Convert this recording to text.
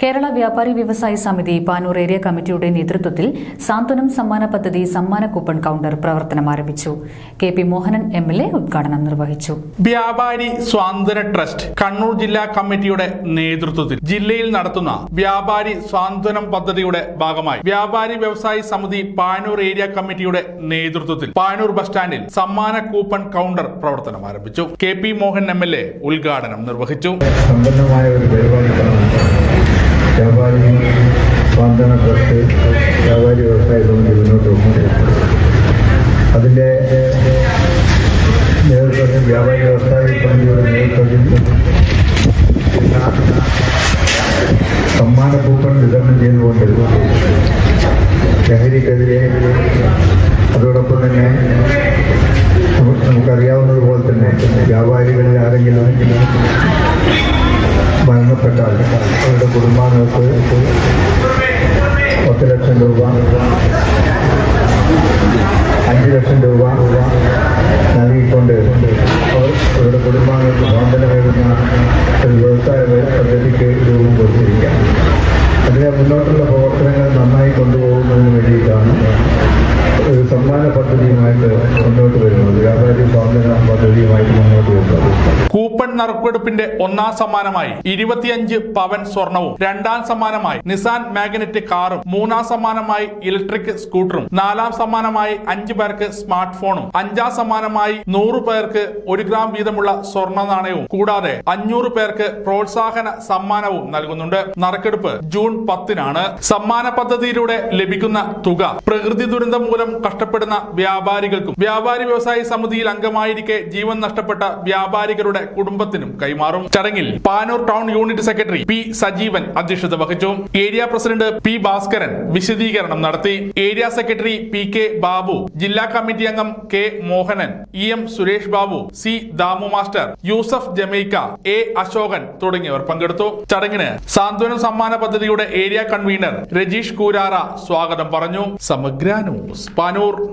കേരള വ്യാപാരി വ്യവസായി സമിതി പാനൂർ ഏരിയ കമ്മിറ്റിയുടെ നേതൃത്വത്തിൽ സാന്ത്വനം സമ്മാന പദ്ധതി സമ്മാന കൂപ്പൺ കൌണ്ടർ പ്രവർത്തനം ആരംഭിച്ചു. K P Mohanan M L A ഉദ്ഘാടനം നിർവഹിച്ചു. വ്യാപാരി സ്വാതന്ത്ര്യ ട്രസ്റ്റ് കണ്ണൂർ ജില്ലാ കമ്മിറ്റിയുടെ നേതൃത്വത്തിൽ ജില്ലയിൽ നടത്തുന്ന വ്യാപാരി സ്വാതന്ത്ര്യം പദ്ധതിയുടെ ഭാഗമായി വ്യാപാരി വ്യവസായി സമിതി പാനൂർ ഏരിയ കമ്മിറ്റിയുടെ നേതൃത്വത്തിൽ പാനൂർ ബസ് സ്റ്റാൻഡിൽ സമ്മാന കൂപ്പൺ കൗണ്ടർ പ്രവർത്തനം ആരംഭിച്ചു. K P Mohan M L A ഉദ്ഘാടനം നിർവഹിച്ചു. സമ്പന്നമായ ഒരു പരിപാടിയാണ് സമിതി മുന്നോട്ട് കൊണ്ടുപോകുന്നത് അതിന്റെ നേതൃത്വത്തിൽ വ്യാപാരി വ്യവസായ സമിതിയുടെ നേതൃത്വത്തിൽ സമ്മാന കൂപ്പൺ വിതരണം ചെയ്തുകൊണ്ട് ലഹരിക്കെതിരെ അതോടൊപ്പം തന്നെ നമുക്ക് നമുക്കറിയാവുന്നതുപോലെ തന്നെ വ്യാപാരികളിൽ ആരെങ്കിലും മരണപ്പെട്ടാൽ അവരുടെ കുടുംബാംഗങ്ങൾക്ക് പത്ത് ലക്ഷം രൂപ കുടുംബാംഗങ്ങൾക്ക് സ്വാതന്ത്ര്യമേകുന്ന ഒരു വ്യവസായ പദ്ധതിക്ക് രൂപം കൊടുത്തിരിക്കാം. അതിനെ മുന്നോട്ടുള്ള പ്രവർത്തനങ്ങൾ നന്നായി കൊണ്ടുപോകുന്നതിന് വേണ്ടിയിട്ടാണ് ഒരു സമ്മാന പദ്ധതിയുമായിട്ട് മുന്നോട്ട് വരുന്നത്. വ്യാപാരി സ്വാതന്ത്ര്യ കൂപ്പൺ നറുക്കെടുപ്പിന്റെ ഒന്നാം സമ്മാനമായി ഇരുപത്തിയഞ്ച് പവൻ സ്വർണവും രണ്ടാം സമ്മാനമായി നിസാൻ മാഗ്നറ്റ് കാറും മൂന്നാം സമ്മാനമായി ഇലക്ട്രിക് സ്കൂട്ടറും നാലാം സമ്മാനമായി അഞ്ചു പേർക്ക് സ്മാർട്ട് ഫോണും അഞ്ചാം സമ്മാനമായി നൂറു പേർക്ക് ഒരു ഗ്രാം വീതമുള്ള സ്വർണ നാണയവും കൂടാതെ അഞ്ഞൂറ് പേർക്ക് പ്രോത്സാഹന സമ്മാനവും നൽകുന്നുണ്ട്. നറുക്കെടുപ്പ് ജൂൺ പത്തിനാണ്. സമ്മാന പദ്ധതിയിലൂടെ ലഭിക്കുന്ന തുക പ്രകൃതി ദുരന്തം മൂലം കഷ്ടപ്പെടുന്ന വ്യാപാരികൾക്കും വ്യാപാരി വ്യവസായി സമിതിയിൽ അംഗമായിരിക്കെ ജീവൻ നഷ്ടപ്പെട്ട വ്യാപാരികളുടെ കുടുംബത്തിനും കൈമാറും. ചടങ്ങിൽ Panoor town unit secretary P Sajeevan അധ്യക്ഷത വഹിച്ചു. ഏരിയ പ്രസിഡന്റ് പി ഭാസ്കരൻ വിശദീകരണം നടത്തി. Area secretary P K Babu ജില്ലാ കമ്മിറ്റി അംഗം K Mohanan E M Suresh Babu C Damu master Yusuf Jamaica A Ashokan തുടങ്ങിയവർ പങ്കെടുത്തു. ചടങ്ങിന് സാന്ത്വനം സമ്മാന പദ്ധതിയുടെ ഏരിയ കൺവീനർ രജീഷ് കൂരാറ സ്വാഗതം പറഞ്ഞു. സമഗ്ര ന്യൂസ് പാനൂർ.